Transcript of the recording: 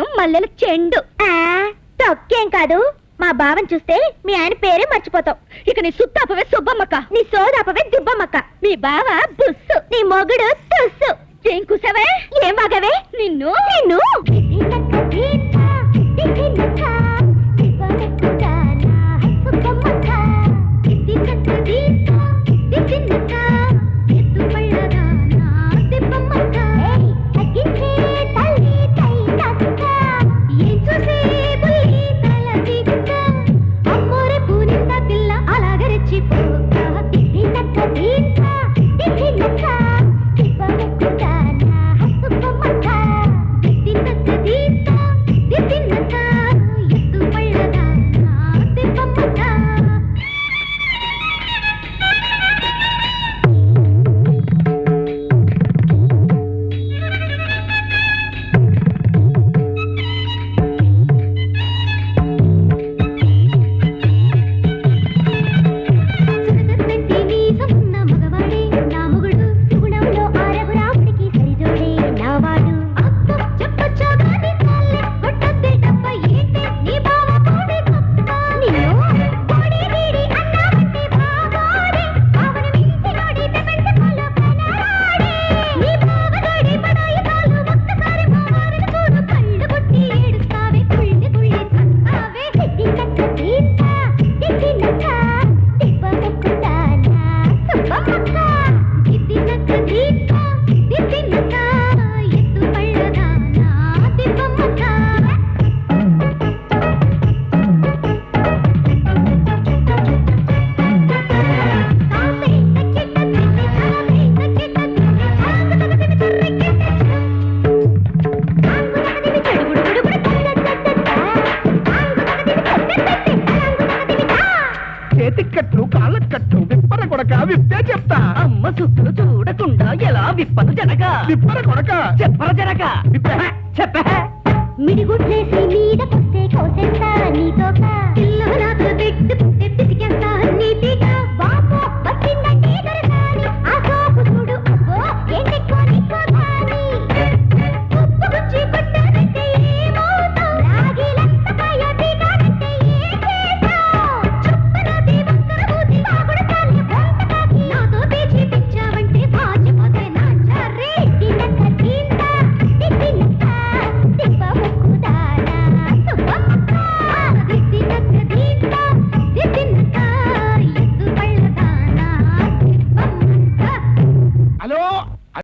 మల్లెల చెండు. తొక్కేం కాదు. మా బావని చూస్తే మీ ఆయన పేరే మర్చిపోతావు ఇక నీ సుత్తాపవే సుబ్బమ్మక్క నీ సోదాపవే దుబ్బమ్మక్క. మీ బావ బుస్సు నీ మొగుడు తుస్సు. ఏం కుసవే ఏం వాగవే? నిన్ను. నిన్ను. విప్పర కొడక విప్పే చెప్తా. అమ్మ చుట్టూ చూడకుండా ఎలా విప్పను జనక? విప్పర కొడక. చెప్పర జనక? విప్ప. చెప్ప. మిడిగుడ్లేసి మీద కొస్తే కోసే